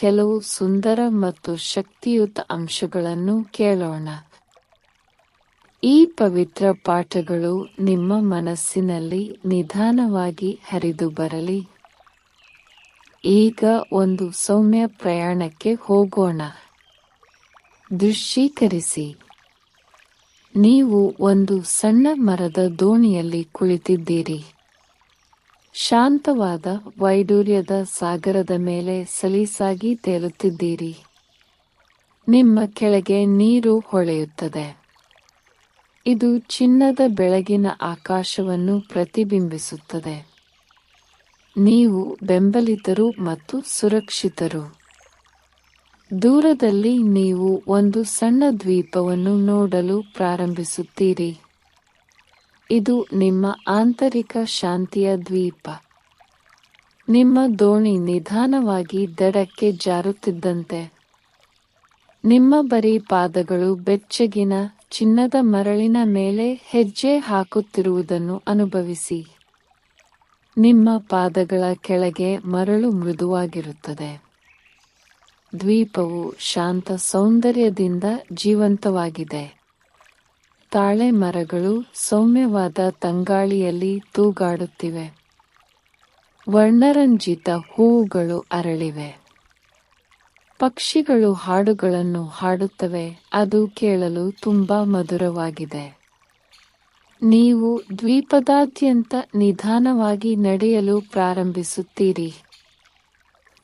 ಕೆಲವು ಸುಂದರ ಮತ್ತು ಶಕ್ತಿಯುತ ಅಂಶಗಳನ್ನು ಕೇಳೋಣ. ಈ ಪವಿತ್ರ ಪಾಠಗಳು ನಿಮ್ಮ ಮನಸ್ಸಿನಲ್ಲಿ ನಿಧಾನವಾಗಿ ಹರಿದು ಬರಲಿ. ಈಗ ಒಂದು ಸೌಮ್ಯ ಪ್ರಯಾಣಕ್ಕೆ ಹೋಗೋಣ. ದೃಶ್ಯೀಕರಿಸಿ. ನೀವು ಒಂದು ಸಣ್ಣ ಮರದ ದೋಣಿಯಲ್ಲಿ ಕುಳಿತಿದ್ದೀರಿ. ಶಾಂತವಾದ ವೈಡೂರ್ಯದ ಸಾಗರದ ಮೇಲೆ ಸಲೀಸಾಗಿ ತೇಲುತ್ತಿದ್ದೀರಿ. ನಿಮ್ಮ ಕೆಳಗೆ ನೀರು ಹೊಳೆಯುತ್ತದೆ. ಇದು ಚಿನ್ನದ ಬೆಳಗಿನ ಆಕಾಶವನ್ನು ಪ್ರತಿಬಿಂಬಿಸುತ್ತದೆ. ನೀವು ಬೆಂಬಲಿತರು ಮತ್ತು ಸುರಕ್ಷಿತರು. ದೂರದಲ್ಲಿ ನೀವು ಒಂದು ಸಣ್ಣ ದ್ವೀಪವನ್ನು ನೋಡಲು ಪ್ರಾರಂಭಿಸುತ್ತೀರಿ. ಇದು ನಿಮ್ಮ ಆಂತರಿಕ ಶಾಂತಿಯ ದ್ವೀಪ. ನಿಮ್ಮ ದೋಣಿ ನಿಧಾನವಾಗಿ ದಡಕ್ಕೆ ಜಾರುತ್ತಿದ್ದಂತೆ. ನಿಮ್ಮ ಬರೀ ಪಾದಗಳು ಬೆಚ್ಚಗಿನ ಚಿನ್ನದ ಮರಳಿನ ಮೇಲೆ ಹೆಜ್ಜೆ ಹಾಕುತ್ತಿರುವುದನ್ನು ಅನುಭವಿಸಿ. ನಿಮ್ಮ ಪಾದಗಳ ಕೆಳಗೆ ಮರಳು ಮೃದುವಾಗಿರುತ್ತದೆ. ದ್ವೀಪವು ಶಾಂತ ಸೌಂದರ್ಯದಿಂದ ಜೀವಂತವಾಗಿದೆ. ತಾಳೆ ಮರಗಳು ಸೌಮ್ಯವಾದ ತಂಗಾಳಿಯಲ್ಲಿ ತೂಗಾಡುತ್ತಿವೆ. ವರ್ಣರಂಜಿತ ಹೂವುಗಳು ಅರಳಿವೆ. ಪಕ್ಷಿಗಳು ಹಾಡುಗಳನ್ನು ಹಾಡುತ್ತವೆ, ಅದು ಕೇಳಲು ತುಂಬಾ ಮಧುರವಾಗಿದೆ. ನೀವು ದ್ವೀಪದಾದ್ಯಂತ ನಿಧಾನವಾಗಿ ನಡೆಯಲು ಪ್ರಾರಂಭಿಸುತ್ತೀರಿ.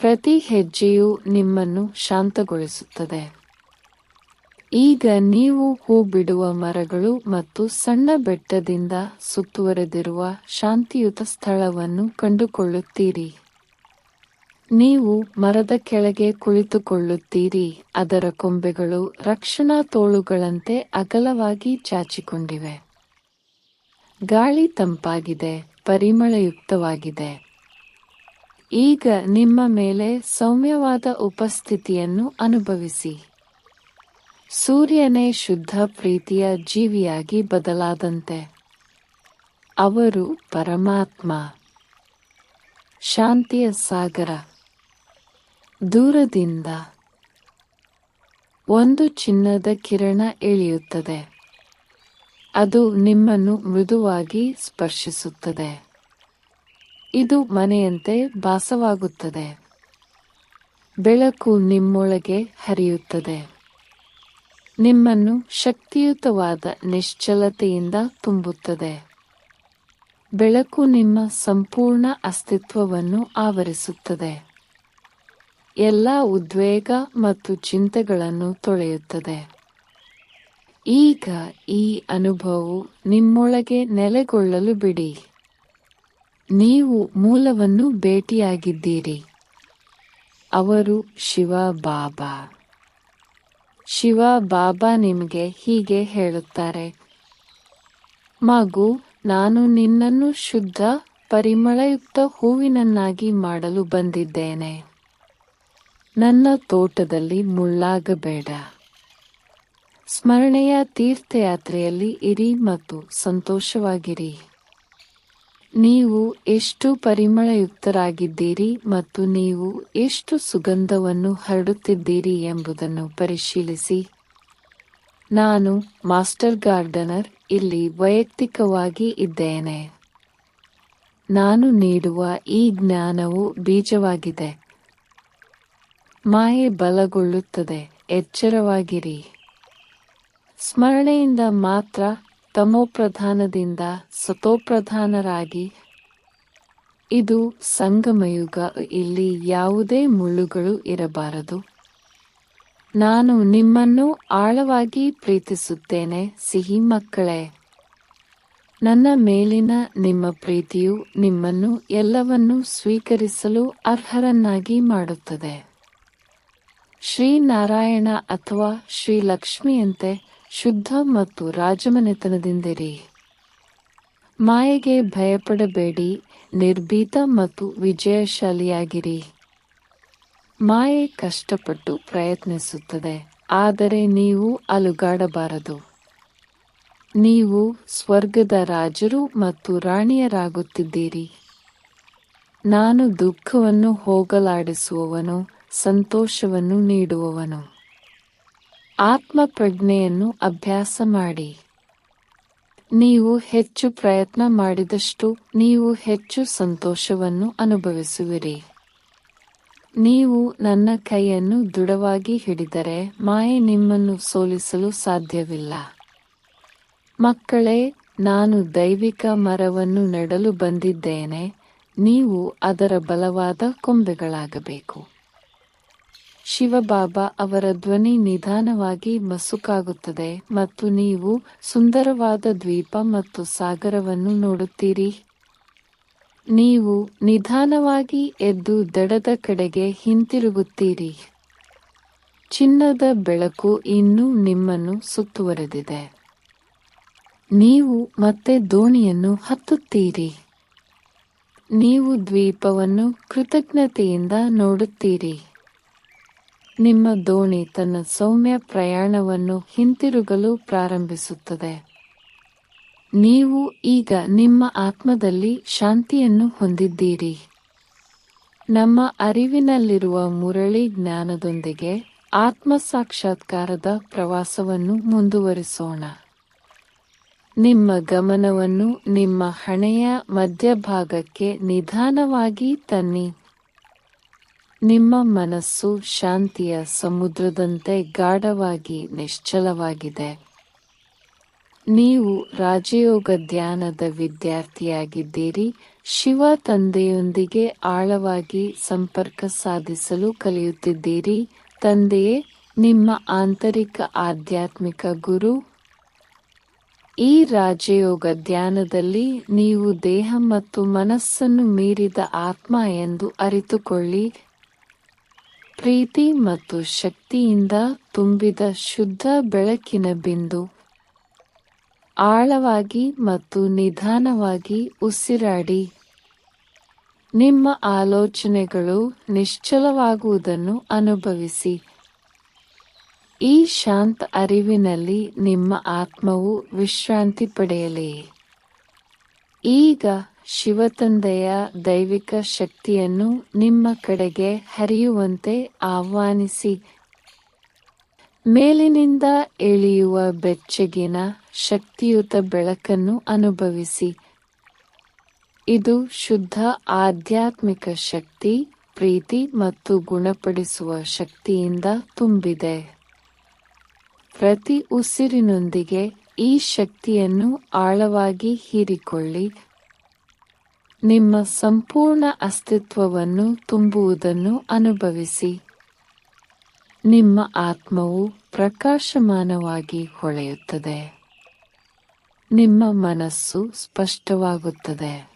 ಪ್ರತಿ ಹೆಜ್ಜೆಯು ನಿಮ್ಮನ್ನು ಶಾಂತಗೊಳಿಸುತ್ತದೆ. ಈಗ ನೀವು ಹೂ ಬಿಡುವ ಮರಗಳು ಮತ್ತು ಸಣ್ಣ ಬೆಟ್ಟದಿಂದ ಸುತ್ತುವರೆದಿರುವ ಶಾಂತಿಯುತ ಸ್ಥಳವನ್ನು ಕಂಡುಕೊಳ್ಳುತ್ತೀರಿ. ನೀವು ಮರದ ಕೆಳಗೆ ಕುಳಿತುಕೊಳ್ಳುತ್ತೀರಿ, ಅದರ ಕೊಂಬೆಗಳು ರಕ್ಷಣಾ ತೋಳುಗಳಂತೆ ಅಗಲವಾಗಿ ಚಾಚಿಕೊಂಡಿವೆ. ಗಾಳಿ ತಂಪಾಗಿದೆ, ಪರಿಮಳಯುಕ್ತವಾಗಿದೆ. ಈಗ ನಿಮ್ಮ ಮೇಲೆ ಸೌಮ್ಯವಾದ ಉಪಸ್ಥಿತಿಯನ್ನು ಅನುಭವಿಸಿ. ಸೂರ್ಯನೇ ಶುದ್ಧ ಪ್ರೀತಿಯ ಜೀವಿಯಾಗಿ ಬದಲಾದಂತೆ. ಅವರು ಪರಮಾತ್ಮ. ಶಾಂತಿಯ ಸಾಗರ. ದೂರದಿಂದ ಒಂದು ಚಿನ್ನದ ಕಿರಣ ಇಳಿಯುತ್ತದೆ ಅದು ನಿಮ್ಮನ್ನು ಮೃದುವಾಗಿ ಸ್ಪರ್ಶಿಸುತ್ತದೆ. ಇದು ಮನೆಯಂತೆ ಭಾಸವಾಗುತ್ತದೆ. ಬೆಳಕು ನಿಮ್ಮೊಳಗೆ ಹರಿಯುತ್ತದೆ. ನಿಮ್ಮನ್ನು ಶಕ್ತಿಯುತವಾದ ನಿಶ್ಚಲತೆಯಿಂದ ತುಂಬುತ್ತದೆ. ಬೆಳಕು ನಿಮ್ಮ ಸಂಪೂರ್ಣ ಅಸ್ತಿತ್ವವನ್ನು ಆವರಿಸುತ್ತದೆ. ಎಲ್ಲ ಉದ್ವೇಗ ಮತ್ತು ಚಿಂತೆಗಳನ್ನು ತೊಳೆಯುತ್ತದೆ. ಈಗ ಈ ಅನುಭವವು ನಿಮ್ಮೊಳಗೆ ನೆಲೆಗೊಳ್ಳಲು ಬಿಡಿ. ನೀವು ಮೂಲವನ್ನು ಭೇಟಿಯಾಗಿದ್ದೀರಿ. ಅವರು ಶಿವ ಬಾಬಾ. ಶಿವ ಬಾಬಾ ನಿಮಗೆ ಹೀಗೆ ಹೇಳುತ್ತಾರೆ. ಮಗು, ನಾನು ನಿನ್ನನ್ನು ಶುದ್ಧ, ಪರಿಮಳಯುಕ್ತ ಹೂವಿನನ್ನಾಗಿ ಮಾಡಲು ಬಂದಿದ್ದೇನೆ. ನನ್ನ ತೋಟದಲ್ಲಿ ಮುಳ್ಳಾಗಬೇಡ. ಸ್ಮರಣೆಯ ತೀರ್ಥಯಾತ್ರೆಯಲ್ಲಿ ಇರಿ ಮತ್ತು ಸಂತೋಷವಾಗಿರಿ. ನೀವು ಎಷ್ಟು ಪರಿಮಳಯುಕ್ತರಾಗಿದ್ದೀರಿ ಮತ್ತು ನೀವು ಎಷ್ಟು ಸುಗಂಧವನ್ನು ಹರಡುತ್ತಿದ್ದೀರಿ ಎಂಬುದನ್ನು ಪರಿಶೀಲಿಸಿ. ನಾನು ಮಾಸ್ಟರ್ ಗಾರ್ಡನರ್, ಇಲ್ಲಿ ವೈಯಕ್ತಿಕವಾಗಿ ಇದ್ದೇನೆ. ನಾನು ನೀಡುವ ಈ ಜ್ಞಾನವು ಬೀಜವಾಗಿದೆ. ಮಾಯೆ ಬಲಗೊಳ್ಳುತ್ತದೆ, ಎಚ್ಚರವಾಗಿರಿ. ಸ್ಮರಣೆಯಿಂದ ಮಾತ್ರ ತಮೋಪ್ರಧಾನದಿಂದ ಸತೋಪ್ರಧಾನರಾಗಿ ಇದು ಸಂಗಮಯುಗ. ಇಲ್ಲಿ ಯಾವುದೇ ಮುಳ್ಳುಗಳು ಇರಬಾರದು. ನಾನು ನಿಮ್ಮನ್ನು ಆಳವಾಗಿ ಪ್ರೀತಿಸುತ್ತೇನೆ, ಸಿಹಿ ಮಕ್ಕಳೇ. ನನ್ನ ಮೇಲಿನ ನಿಮ್ಮ ಪ್ರೀತಿಯು ನಿಮ್ಮನ್ನು ಎಲ್ಲವನ್ನೂ ಸ್ವೀಕರಿಸಲು ಅರ್ಹರನ್ನಾಗಿ ಮಾಡುತ್ತದೆ. ಶ್ರೀನಾರಾಯಣ ಅಥವಾ ಶ್ರೀ ಲಕ್ಷ್ಮಿಯಂತೆ ಶುದ್ಧ ಮತ್ತು ರಾಜಮನೆತನದಿಂದಿರಿ. ಮಾಯೆಗೆ ಭಯಪಡಬೇಡಿ, ನಿರ್ಭೀತ ಮತ್ತು ವಿಜಯಶಾಲಿಯಾಗಿರಿ. ಮಾಯೆ ಕಷ್ಟಪಟ್ಟು ಪ್ರಯತ್ನಿಸುತ್ತದೆ, ಆದರೆ ನೀವು ಅಲುಗಾಡಬಾರದು. ನೀವು ಸ್ವರ್ಗದ ರಾಜರು ಮತ್ತು ರಾಣಿಯರಾಗುತ್ತಿದ್ದೀರಿ. ನಾನು ದುಃಖವನ್ನು ಹೋಗಲಾಡಿಸುವವನು, ಸಂತೋಷವನ್ನು ನೀಡುವವನು. ಆತ್ಮ ಪ್ರಜ್ಞೆಯನ್ನು ಅಭ್ಯಾಸ ಮಾಡಿ. ನೀವು ಹೆಚ್ಚು ಪ್ರಯತ್ನ ಮಾಡಿದಷ್ಟು ನೀವು ಹೆಚ್ಚು ಸಂತೋಷವನ್ನು ಅನುಭವಿಸುವಿರಿ. ನೀವು ನನ್ನ ಕೈಯನ್ನು ದೃಢವಾಗಿ ಹಿಡಿದರೆ ಮಾಯೆ ನಿಮ್ಮನ್ನು ಸೋಲಿಸಲು ಸಾಧ್ಯವಿಲ್ಲ. ಮಕ್ಕಳೇ, ನಾನು ದೈವಿಕ ಮರವನ್ನು ನೆಡಲು ಬಂದಿದ್ದೇನೆ, ನೀವು ಅದರ ಬಲವಾದ ಕೊಂಬೆಗಳಾಗಬೇಕು. ಶಿವಬಾಬಾ ಅವರ ಧ್ವನಿ ನಿಧಾನವಾಗಿ ಮಸುಕಾಗುತ್ತದೆ ಮತ್ತು ನೀವು ಸುಂದರವಾದ ದ್ವೀಪ ಮತ್ತು ಸಾಗರವನ್ನು ನೋಡುತ್ತೀರಿ. ನೀವು ನಿಧಾನವಾಗಿ ಎದ್ದು ದಡದ ಕಡೆಗೆ ಹಿಂತಿರುಗುತ್ತೀರಿ. ಚಿನ್ನದ ಬೆಳಕು ಇನ್ನೂ ನಿಮ್ಮನ್ನು ಸುತ್ತುವರೆದಿದೆ. ನೀವು ಮತ್ತೆ ದೋಣಿಯನ್ನು ಹತ್ತುತ್ತೀರಿ. ನೀವು ದ್ವೀಪವನ್ನು ಕೃತಜ್ಞತೆಯಿಂದ ನೋಡುತ್ತೀರಿ. ನಿಮ್ಮ ದೋಣಿ ತನ್ನ ಸೌಮ್ಯ ಪ್ರಯಾಣವನ್ನು ಹಿಂತಿರುಗಲು ಪ್ರಾರಂಭಿಸುತ್ತದೆ. ನೀವು ಈಗ ನಿಮ್ಮ ಆತ್ಮದಲ್ಲಿ ಶಾಂತಿಯನ್ನು ಹೊಂದಿದ್ದೀರಿ. ನಮ್ಮ ಅರಿವಿನಲ್ಲಿರುವ ಮುರಳಿ ಜ್ಞಾನದೊಂದಿಗೆ ಆತ್ಮ ಸಾಕ್ಷಾತ್ಕಾರದ ಪ್ರವಾಸವನ್ನು ಮುಂದುವರಿಸೋಣ. ನಿಮ್ಮ ಗಮನವನ್ನು ನಿಮ್ಮ ಹಣೆಯ ಮಧ್ಯಭಾಗಕ್ಕೆ ನಿಧಾನವಾಗಿ ತನ್ನಿ. ನಿಮ್ಮ ಮನಸ್ಸು ಶಾಂತಿಯ ಸಮುದ್ರದಂತೆ ಗಾಢವಾಗಿ, ನಿಶ್ಚಲವಾಗಿದೆ. ನೀವು ರಾಜಯೋಗ ಧ್ಯಾನದ ವಿದ್ಯಾರ್ಥಿಯಾಗಿದ್ದೀರಿ. ಶಿವ ತಂದೆಯೊಂದಿಗೆ ಆಳವಾಗಿ ಸಂಪರ್ಕ ಸಾಧಿಸಲು ಕಲಿಯುತ್ತಿದ್ದೀರಿ. ತಂದೆಯೇ, ನಿಮ್ಮ ಆಂತರಿಕ ಆಧ್ಯಾತ್ಮಿಕ ಗುರು. ಈ ರಾಜಯೋಗ ಧ್ಯಾನದಲ್ಲಿ ನೀವು ದೇಹ ಮತ್ತು ಮನಸ್ಸನ್ನು ಮೀರಿದ ಆತ್ಮ ಎಂದು ಅರಿತುಕೊಳ್ಳಿ. ಪ್ರೀತಿ ಮತ್ತು ಶಕ್ತಿಯಿಂದ ತುಂಬಿದ ಶುದ್ಧ ಬೆಳಕಿನ ಬಿಂದು. ಆಳವಾಗಿ ಮತ್ತು ನಿಧಾನವಾಗಿ ಉಸಿರಾಡಿ. ನಿಮ್ಮ ಆಲೋಚನೆಗಳು ನಿಶ್ಚಲವಾಗುವುದನ್ನು ಅನುಭವಿಸಿ. ಈ ಶಾಂತ ಅರಿವಿನಲ್ಲಿ ನಿಮ್ಮ ಆತ್ಮವು ವಿಶ್ರಾಂತಿ ಪಡೆಯಲಿ. ಈಗ ಶಿವತಂದೆಯ ದೈವಿಕ ಶಕ್ತಿಯನ್ನು ನಿಮ್ಮ ಕಡೆಗೆ ಹರಿಯುವಂತೆ ಆಹ್ವಾನಿಸಿ. ಮೇಲಿನಿಂದ ಇಳಿಯುವ ಬೆಚ್ಚಗಿನ ಶಕ್ತಿಯುತ ಬೆಳಕನ್ನು ಅನುಭವಿಸಿ. ಇದು ಶುದ್ಧ ಆಧ್ಯಾತ್ಮಿಕ ಶಕ್ತಿ, ಪ್ರೀತಿ ಮತ್ತು ಗುಣಪಡಿಸುವ ಶಕ್ತಿಯಿಂದ ತುಂಬಿದೆ. ಪ್ರತಿ ಉಸಿರಿನೊಂದಿಗೆ ಈ ಶಕ್ತಿಯನ್ನು ಆಳವಾಗಿ ಹೀರಿಕೊಳ್ಳಿ. ನಿಮ್ಮ ಸಂಪೂರ್ಣ ಅಸ್ತಿತ್ವವನ್ನು ತುಂಬುವುದನ್ನು ಅನುಭವಿಸಿ. ನಿಮ್ಮ ಆತ್ಮವು ಪ್ರಕಾಶಮಾನವಾಗಿ ಹೊಳೆಯುತ್ತದೆ. ನಿಮ್ಮ ಮನಸ್ಸು ಸ್ಪಷ್ಟವಾಗುತ್ತದೆ.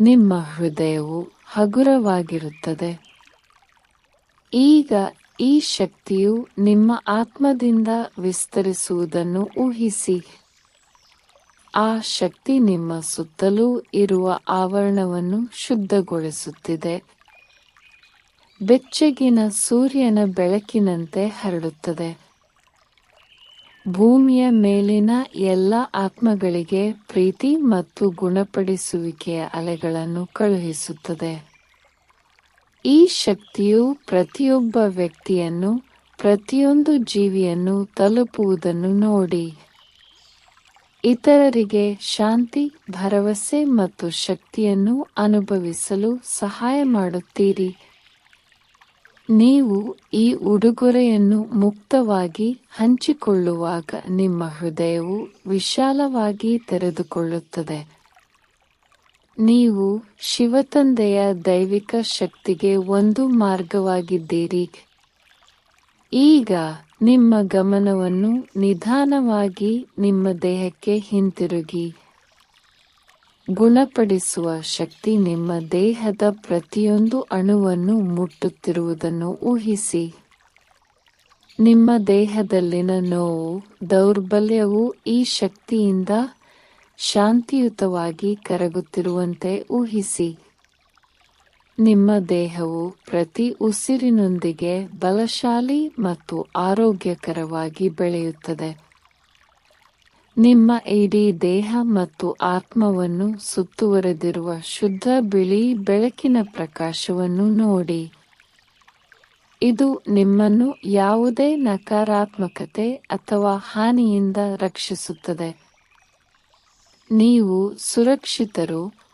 ನಿಮ್ಮ ಹೃದಯವು ಹಗುರವಾಗಿರುತ್ತದೆ. ಈಗ ಈ ಶಕ್ತಿಯು ನಿಮ್ಮ ಆತ್ಮದಿಂದ ವಿಸ್ತರಿಸುವುದನ್ನು ಊಹಿಸಿ. ಆ ಶಕ್ತಿ ನಿಮ್ಮ ಸುತ್ತಲೂ ಇರುವ ಆವರಣವನ್ನು ಶುದ್ಧಗೊಳಿಸುತ್ತಿದೆ. ಬೆಚ್ಚಗಿನ ಸೂರ್ಯನ ಬೆಳಕಿನಂತೆ ಹರಡುತ್ತದೆ. ಭೂಮಿಯ ಮೇಲಿನ ಎಲ್ಲ ಆತ್ಮಗಳಿಗೆ ಪ್ರೀತಿ ಮತ್ತು ಗುಣಪಡಿಸುವಿಕೆಯ ಅಲೆಗಳನ್ನು ಕಳುಹಿಸುತ್ತದೆ. ಈ ಶಕ್ತಿಯು ಪ್ರತಿಯೊಬ್ಬ ವ್ಯಕ್ತಿಯನ್ನು, ಪ್ರತಿಯೊಂದು ಜೀವಿಯನ್ನು ತಲುಪುವುದನ್ನು ನೋಡಿ. ಇತರರಿಗೆ ಶಾಂತಿ, ಭರವಸೆ ಮತ್ತು ಶಕ್ತಿಯನ್ನು ಅನುಭವಿಸಲು ಸಹಾಯ ಮಾಡುತ್ತೀರಿ. ನೀವು ಈ ಉಡುಗೊರೆಯನ್ನು ಮುಕ್ತವಾಗಿ ಹಂಚಿಕೊಳ್ಳುವಾಗ ನಿಮ್ಮ ಹೃದಯವು ವಿಶಾಲವಾಗಿ ತೆರೆದುಕೊಳ್ಳುತ್ತದೆ. ನೀವು ಶಿವತಂದೆಯ ದೈವಿಕ ಶಕ್ತಿಗೆ ಒಂದು ಮಾರ್ಗವಾಗಿದ್ದೀರಿ. ಈಗ ನಿಮ್ಮ ಗಮನವನ್ನು ನಿಧಾನವಾಗಿ ನಿಮ್ಮ ದೇಹಕ್ಕೆ ಹಿಂತಿರುಗಿ. ಗುಣಪಡಿಸುವ ಶಕ್ತಿ ನಿಮ್ಮ ದೇಹದ ಪ್ರತಿಯೊಂದು ಅಣುವನ್ನು ಮುಟ್ಟುತ್ತಿರುವುದನ್ನು ಊಹಿಸಿ. ನಿಮ್ಮ ದೇಹದಲ್ಲಿನ ನೋವು, ದೌರ್ಬಲ್ಯವು ಈ ಶಕ್ತಿಯಿಂದ ಶಾಂತಿಯುತವಾಗಿ ಕರಗುತ್ತಿರುವಂತೆ ಊಹಿಸಿ. ನಿಮ್ಮ ದೇಹವು ಪ್ರತಿ ಉಸಿರಿನೊಂದಿಗೆ ಬಲಶಾಲಿ ಮತ್ತು ಆರೋಗ್ಯಕರವಾಗಿ ಬೆಳೆಯುತ್ತದೆ. ನಿಮ್ಮ ಇಡೀ ದೇಹ ಮತ್ತು ಆತ್ಮವನ್ನು ಸುತ್ತುವರೆದಿರುವ ಶುದ್ಧ ಬಿಳಿ ಬೆಳಕಿನ ಪ್ರಕಾಶವನ್ನು ನೋಡಿ. ಇದು ನಿಮ್ಮನ್ನು ಯಾವುದೇ ನಕಾರಾತ್ಮಕತೆ ಅಥವಾ ಹಾನಿಯಿಂದ ರಕ್ಷಿಸುತ್ತದೆ. ನೀವು ಸುರಕ್ಷಿತರು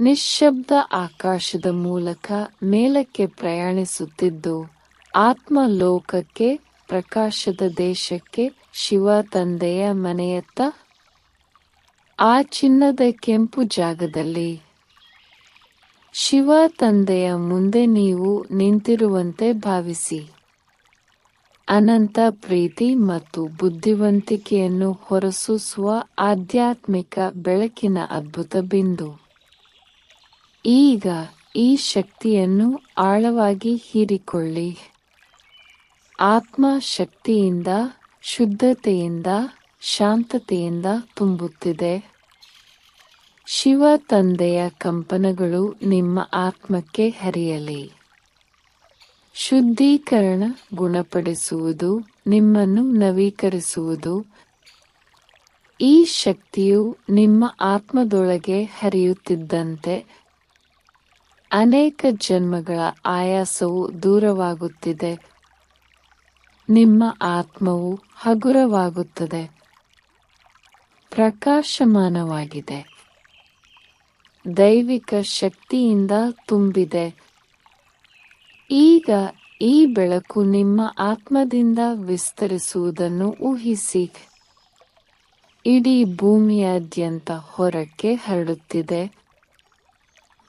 ನಿಶ್ಶಬ್ದ ಆಕಾಶದ ಮೂಲಕ ಮೇಲಕ್ಕೆ ಪ್ರಯಾಣಿಸುತ್ತಿದ್ದು ಆತ್ಮ ಲೋಕಕ್ಕೆ ಪ್ರಕಾಶದ ದೇಶಕ್ಕೆ, ಶಿವ ತಂದೆಯ ಮನೆಯತ್ತ, ಆ ಚಿನ್ನದ ಕೆಂಪು ಜಾಗದಲ್ಲಿ. ಶಿವ ತಂದೆಯ ಮುಂದೆ ನೀವು ನಿಂತಿರುವಂತೆ ಭಾವಿಸಿ. ಅನಂತ ಪ್ರೀತಿ ಮತ್ತು ಬುದ್ಧಿವಂತಿಕೆಯನ್ನು ಹೊರಸೂಸುವ ಆಧ್ಯಾತ್ಮಿಕ ಬೆಳಕಿನ ಅದ್ಭುತ ಬಿಂದು. ಈಗ ಈ ಶಕ್ತಿಯನ್ನು ಆಳವಾಗಿ ಹೀರಿಕೊಳ್ಳಿ. ಆತ್ಮ ಶಕ್ತಿಯಿಂದ ಶುದ್ಧತೆಯಿಂದ, ಶಾಂತತೆಯಿಂದ ತುಂಬುತ್ತಿದೆ. ಶಿವ ತಂದೆಯ ಕಂಪನಗಳು ನಿಮ್ಮ ಆತ್ಮಕ್ಕೆ ಹರಿಯಲಿ. ಶುದ್ಧೀಕರಣ ಗುಣಪಡಿಸುವುದು ನಿಮ್ಮನ್ನು ನವೀಕರಿಸುವುದು. ಈ ಶಕ್ತಿಯು ನಿಮ್ಮ ಆತ್ಮದೊಳಗೆ ಹರಿಯುತ್ತಿದ್ದಂತೆ ಅನೇಕ ಜನ್ಮಗಳ ಆಯಾಸವು ದೂರವಾಗುತ್ತಿದೆ. ನಿಮ್ಮ ಆತ್ಮವು ಹಗುರವಾಗುತ್ತದೆ. ಪ್ರಕಾಶಮಾನವಾಗಿದೆ. ದೈವಿಕ ಶಕ್ತಿಯಿಂದ ತುಂಬಿದೆ. ಈಗ ಈ ಬೆಳಕು ನಿಮ್ಮ ಆತ್ಮದಿಂದ ವಿಸ್ತರಿಸುವುದನ್ನು ಊಹಿಸಿ. ಇಡೀ ಭೂಮಿಯಾದ್ಯಂತ ಹೊರಕ್ಕೆ ಹರಡುತ್ತಿದೆ.